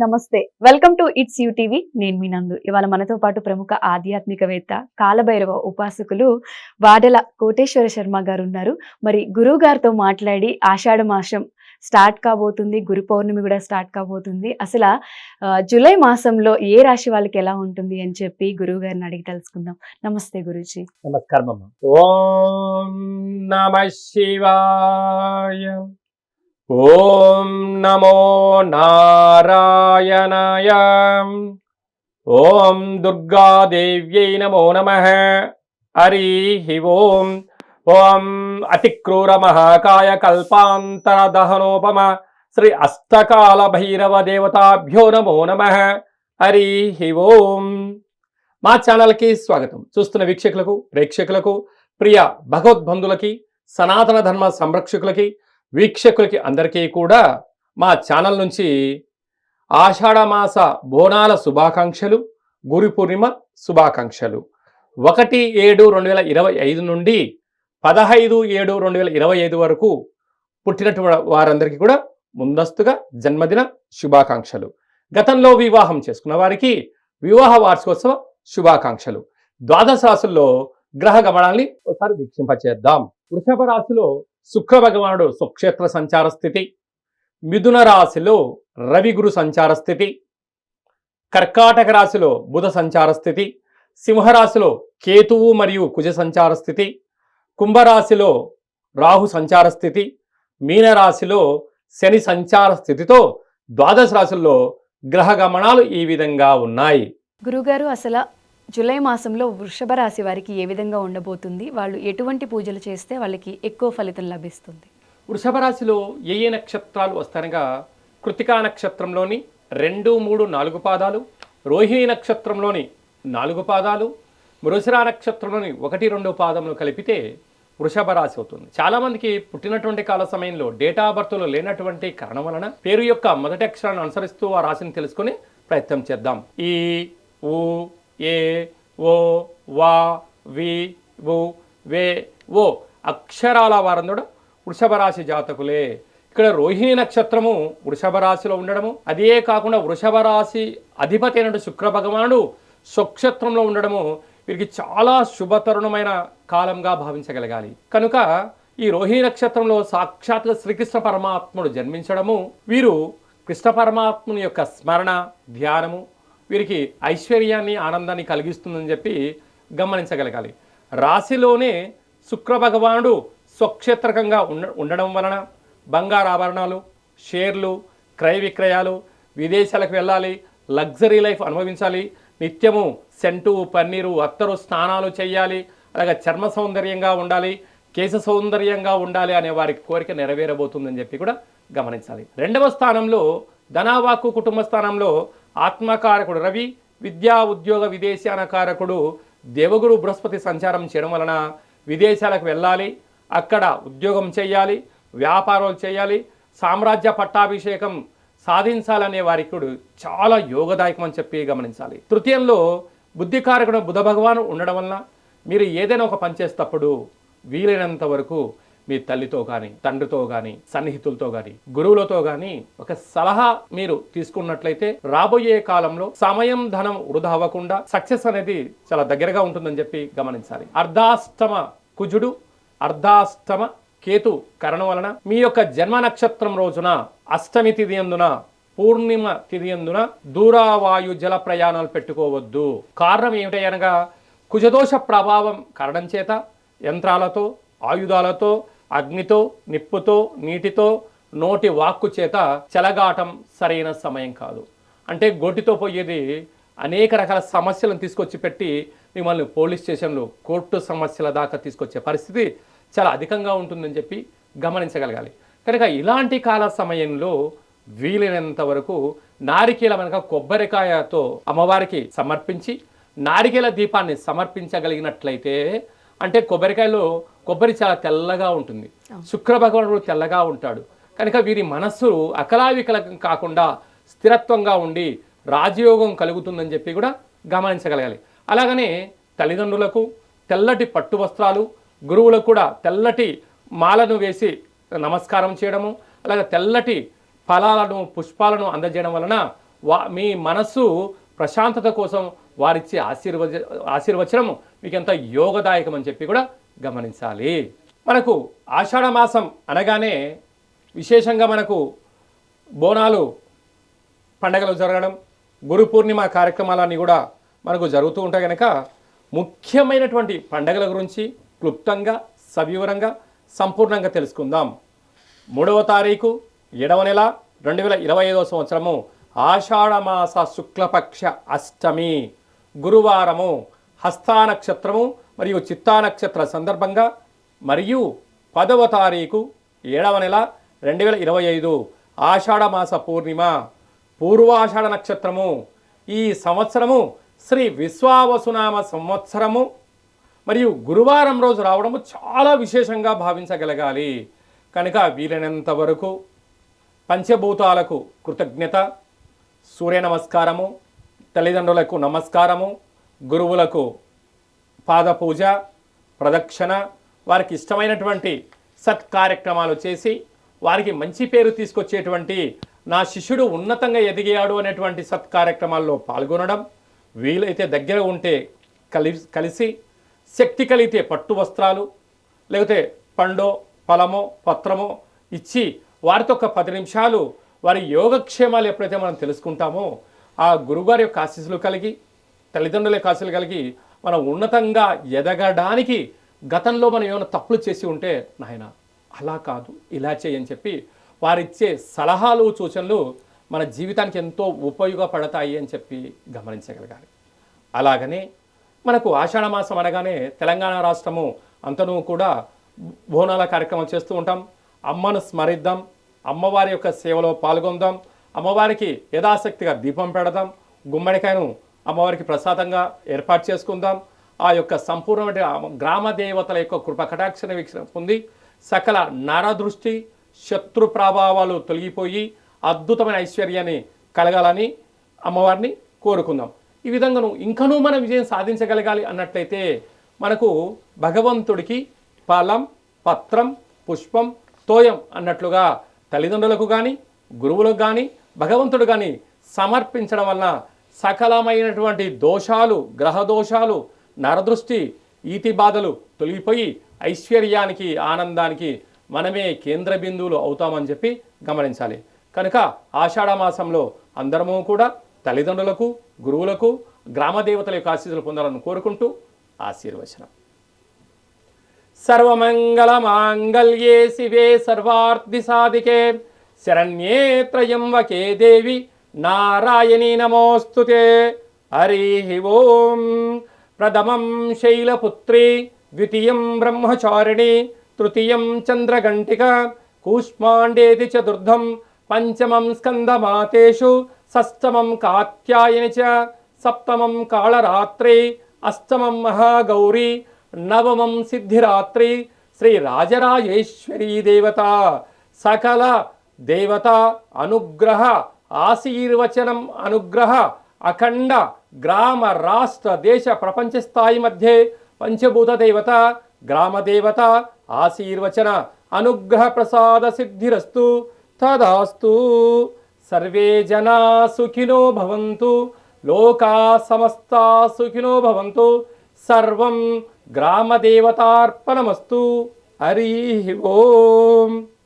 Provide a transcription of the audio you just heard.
నమస్తే. Welcome to it's you TV. నేను మీ నందు. ఇవాళ మనతో పాటు ప్రముఖ ఆధ్యాత్మికవేత్త కాలభైరవ ఉపాసకులు వాడల కోటేశ్వర శర్మ గారు ఉన్నారు మరి గురువు గారితో మాట్లాడి ఆషాఢ మాసం స్టార్ట్ కాబోతుంది గురు పౌర్ణమి కూడా స్టార్ట్ కాబోతుంది. అసలు ఆ, జూలై మాసంలో ఏ రాశి వాళ్ళకి ఎలా ఉంటుంది అని చెప్పి గురువు గారిని అడిగి తెలుసుకుందాం. నమస్తే గురుజీ. నమస్కారం ఓం నమ శివాయ. ఓం నమో నారాయణాయ. ఓం దుర్గాదేవ్యై నమో నమ. హరి ఓం. ఓం అతిక్రూర మహాకాయ కల్పాంతర దహనోపమ శ్రీ అష్టకాల భైరవ దేవతాభ్యో నమో నమ. హరి ఓం. మా ఛానల్కి స్వాగతం. చూస్తున్న వీక్షకులకు ప్రేక్షకులకు ప్రియ భగవద్బంధులకి సనాతన ధర్మ సంరక్షకులకి వీక్షకులకి అందరికీ కూడా మా ఛానల్ నుంచి ఆషాఢమాస బోనాల శుభాకాంక్షలు గురు పూర్ణిమ శుభాకాంక్షలు. ఒకటి ఏడు రెండు వేల ఇరవై ఐదు నుండి పదహైదు ఏడు రెండు వేల ఇరవై ఐదు వరకు పుట్టినటువంటి వారందరికీ కూడా ముందస్తుగా జన్మదిన శుభాకాంక్షలు. గతంలో వివాహం చేసుకున్న వారికి వివాహ వార్షికోత్సవ శుభాకాంక్షలు. ద్వాదశ రాశుల్లో గ్రహ గమనాల్ని ఒకసారి వీక్షింపచేద్దాం. వృషభ రాశిలో శుక్ర భగవానుడు సుక్షేత్ర సంచార స్థితి మిథున రాశిలో రవి గురు సంచార స్థితి కర్కాటక రాశిలో బుధ సంచార స్థితి సింహరాశిలో కేతువు మరియు కుజ సంచార స్థితి కుంభరాశిలో రాహు సంచార స్థితి మీనరాశిలో శని సంచార స్థితితో ద్వాదశ రాశుల్లో గ్రహ గమనాలు ఈ విధంగా ఉన్నాయి. గురుగారు అసలు జూలై మాసంలో వృషభ రాశి వారికి ఏ విధంగా ఉండబోతుంది? వాళ్ళు ఎటువంటి పూజలు చేస్తే వాళ్ళకి ఎక్కువ ఫలితం లభిస్తుంది? వృషభ రాశిలో ఏ ఏ నక్షత్రాలు వస్తారనగా కృతికా నక్షత్రంలోని రెండు మూడు నాలుగు పాదాలు రోహిణి నక్షత్రంలోని నాలుగు పాదాలు మృషిరా నక్షత్రంలోని ఒకటి రెండు పాదములు కలిపితే వృషభ రాశి అవుతుంది. చాలామందికి పుట్టినటువంటి కాల సమయంలో డేటా ఆఫ్ బర్త్లో లేనటువంటి కారణం వలన పేరు యొక్క మొదటి అక్షరాన్ని అనుసరిస్తూ ఆ రాశిని తెలుసుకుని ప్రయత్నం చేద్దాం. ఈ ఊ ఏ ఓ వా వి వు వే ఓ అక్షరాల వారందరూ వృషభ రాశి జాతకులే. ఇక్కడ రోహిణి నక్షత్రము వృషభ రాశిలో ఉండడము అదే కాకుండా వృషభ రాశి అధిపతి అయినటువంటి శుక్ర భగవానుడు స్వక్షేత్రంలో ఉండడము వీరికి చాలా శుభతరుణమైన కాలంగా భావించగలగాలి. కనుక ఈ రోహిణి నక్షత్రంలో సాక్షాత్గా శ్రీకృష్ణ పరమాత్ముడు జన్మించడము వీరు కృష్ణ పరమాత్ముని యొక్క స్మరణ ధ్యానము వీరికి ఐశ్వర్యాన్ని ఆనందాన్ని కలిగిస్తుందని చెప్పి గమనించగలగాలి. రాశిలోనే శుక్ర భగవానుడు స్వక్షేత్రకంగా ఉండ ఉండడం వలన బంగారు ఆభరణాలు షేర్లు క్రయ విక్రయాలు విదేశాలకు వెళ్ళాలి లగ్జరీ లైఫ్ అనుభవించాలి నిత్యము సెంటు పన్నీరు అత్తరు స్నానాలు చేయాలి అలాగే చర్మ సౌందర్యంగా ఉండాలి కేశ సౌందర్యంగా ఉండాలి అనే వారి కోరిక నెరవేరబోతుందని చెప్పి కూడా గమనించాలి. రెండవ స్థానంలో ధనావాకు కుటుంబ స్థానంలో ఆత్మకారకుడు రవి విద్యా ఉద్యోగ విదేశాన కారకుడు దేవగురు బృహస్పతి సంచారం చేయడం వలన విదేశాలకు వెళ్ళాలి అక్కడ ఉద్యోగం చేయాలి వ్యాపారాలు చేయాలి సామ్రాజ్య పట్టాభిషేకం సాధించాలనే వారికి చాలా యోగదాయకం అని చెప్పి గమనించాలి. తృతీయంలో బుద్ధికారకుడు బుధ భగవాను ఉండడం వలన మీరు ఏదైనా ఒక పని చేసేటప్పుడు వీలైనంత వరకు మీ తల్లితో కానీ తండ్రితో కానీ సన్నిహితులతో కానీ గురువులతో కానీ ఒక సలహా మీరు తీసుకున్నట్లయితే రాబోయే కాలంలో సమయం ధనం వృధా అవ్వకుండా సక్సెస్ అనేది చాలా దగ్గరగా ఉంటుందని చెప్పి గమనించాలి. అర్ధాష్టమ కుజుడు అర్ధాష్టమ కేతు కరణం వలన మీ యొక్క జన్మ నక్షత్రం రోజున అష్టమి తిథి అందున పూర్ణిమ తిథి అందున దూరావాయు జల ప్రయాణాలు పెట్టుకోవద్దు. కారణం ఏమిటనగా కుజదోష ప్రభావం కారణం చేత యంత్రాలతో ఆయుధాలతో అగ్నితో నిప్పుతో నీటితో నోటి వాక్కు చేత చెలగాటం సరైన సమయం కాదు. అంటే గోటితో పోయేది అనేక రకాల సమస్యలను తీసుకొచ్చి పెట్టి మిమ్మల్ని పోలీస్ స్టేషన్లు కోర్టు సమస్యల దాకా తీసుకొచ్చే పరిస్థితి చాలా అధికంగా ఉంటుందని చెప్పి గమనించగలగాలి. కనుక ఇలాంటి కాల సమయంలో వీలైనంత వరకు నారికేల వెనక కొబ్బరికాయతో అమ్మవారికి సమర్పించి నారికేల దీపాన్ని సమర్పించగలిగినట్లయితే అంటే కొబ్బరికాయలో కొబ్బరి చాలా తెల్లగా ఉంటుంది. శుక్ర భగవానుడు తెల్లగా ఉంటాడు. కనుక వీరి మనస్సు అకలావికలం కాకుండా స్థిరత్వంగా ఉండి రాజయోగం కలుగుతుందని చెప్పి కూడా గమనించగలగాలి. అలాగనే తల్లిదండ్రులకు తెల్లటి పట్టు వస్త్రాలు గురువులకు కూడా తెల్లటి మాలను వేసి నమస్కారం చేయడము అలాగే తెల్లటి ఫలాలను పుష్పాలను అందజేయడం వలన వా మీ మనస్సు ప్రశాంతత కోసం వారిచ్చే ఆశీర్వచ ఆశీర్వచనము మీకు ఎంత యోగదాయకం అని చెప్పి కూడా గమనించాలి. మనకు ఆషాఢ మాసం అనగానే విశేషంగా మనకు బోనాలు పండగలు జరగడం గురు పూర్ణిమ కార్యక్రమాలన్నీ కూడా మనకు జరుగుతూ ఉంటాయి కనుక ముఖ్యమైనటువంటి పండగల గురించి క్లుప్తంగా సవివరంగా సంపూర్ణంగా తెలుసుకుందాం. మూడవ తారీఖు ఏడవ నెల రెండు వేల ఇరవై ఐదవ సంవత్సరము ఆషాఢమాస శుక్లపక్ష అష్టమి. గురువారము హస్తా నక్షత్రము మరియు చిత్తా నక్షత్ర సందర్భంగా మరియు పదవ తారీఖు ఏడవ నెల రెండు వేల ఇరవై ఐదు ఆషాఢమాస పూర్ణిమ పూర్వాషాఢ నక్షత్రము. ఈ సంవత్సరము శ్రీ విశ్వావసునామ సంవత్సరము. మరియు గురువారం రోజు రావడము చాలా విశేషంగా భావించగలగాలి. కనుక వీలైనంత వరకు పంచభూతాలకు కృతజ్ఞత సూర్య నమస్కారము తల్లిదండ్రులకు నమస్కారము గురువులకు పాదపూజ ప్రదక్షిణ వారికి ఇష్టమైనటువంటి సత్కార్యక్రమాలు చేసి వారికి మంచి పేరు తీసుకొచ్చేటువంటి నా శిష్యుడు ఉన్నతంగా ఎదిగాడు అనేటువంటి సత్కార్యక్రమాల్లో పాల్గొనడం వీలైతే దగ్గర ఉంటే కలి కలిసి శక్తి కలిగితే పట్టు వస్త్రాలు లేకపోతే పండో ఫలమో పత్రమో ఇచ్చి వారితో ఒక పది నిమిషాలు వారి యోగక్షేమాలు ఎప్పుడైతే మనం తెలుసుకుంటామో ఆ గురుగారి యొక్క ఆశీస్సులు కలిగి తల్లిదండ్రుల యొక్క ఆశీస్సులు కలిగి మనం ఉన్నతంగా ఎదగడానికి గతంలో మనం ఏమైనా తప్పులు చేసి ఉంటే నాయన అలా కాదు ఇలా చేయని చెప్పి వారిచ్చే సలహాలు సూచనలు మన జీవితానికి ఎంతో ఉపయోగపడతాయి అని చెప్పి గమనించగలగాలి. అలాగనే మనకు ఆషాఢ మాసం అనగానే తెలంగాణ రాష్ట్రము అంతను కూడా బోనాల కార్యక్రమం చేస్తూ ఉంటాం. అమ్మను స్మరిద్దాం. అమ్మవారి యొక్క సేవలో పాల్గొందాం. అమ్మవారికి యథాశక్తిగా దీపం పెడదాం. గుమ్మడికాయను అమ్మవారికి ప్రసాదంగా ఏర్పాటు చేసుకుందాం. ఆ యొక్క సంపూర్ణమైన గ్రామ దేవతల యొక్క కృప కటాక్షణ వీక్షణ పొంది సకల నరదృష్టి శత్రు ప్రభావాలు తొలగిపోయి అద్భుతమైన ఐశ్వర్యాన్ని కలగాలని అమ్మవారిని కోరుకుందాం. ఈ విధంగా ఇంకనూ మనం విజయం సాధించగలగాలి అన్నట్లయితే మనకు భగవంతుడికి ఫలం పత్రం పుష్పం తోయం అన్నట్లుగా తల్లిదండ్రులకు కానీ గురువులకు కానీ భగవంతుడు కానీ సమర్పించడం వలన సకలమైనటువంటి దోషాలు గ్రహ దోషాలు నరదృష్టి ఈతి బాధలు తొలగిపోయి ఐశ్వర్యానికి ఆనందానికి మనమే కేంద్ర బిందువులు అవుతామని చెప్పి గమనించాలి. కనుక ఆషాఢ మాసంలో అందరము కూడా తల్లిదండ్రులకు గురువులకు గ్రామ దేవతల యొక్క ఆశీస్సులు పొందాలని కోరుకుంటూ ఆశీర్వచనం. సర్వమంగళమాంగళ్యే శివే సర్వార్థి సాధికే. శరణ్యే త్రయంబకే దేవి నారాయణీ నమోస్తుతే హరి ఓం. ప్రథమం శైలపుత్రి ద్వితీయం బ్రహ్మచారిణి తృతీయం చంద్రఘంటిక కూష్మాండేతి చతుర్థం పంచమం స్కందమాతేషు షష్టమం కాత్యాయని చ సప్తమం కాళరాత్రి అష్టమం మహాగౌరీ నవమం సిద్ధిరాత్రి శ్రీరాజరాజేశ్వరీ దేవత సకల దేవత అనుగ్రహ ఆశీర్వచనం అనుగ్రహ అఖండ గ్రామ రాష్ట్ర దేశ ప్రపంచ స్థాయి మధ్య పంచభూత దేవత గ్రామదేవత ఆశీర్వచన అనుగ్రహ ప్రసాద సిద్ధిరస్తు. తదాస్తు. సర్వే జనా సుఖినో భవంతు. లోకా సమస్తా సుఖినో భవంతు. సర్వం గ్రామదేవతార్పణమస్తు హరి ఓం.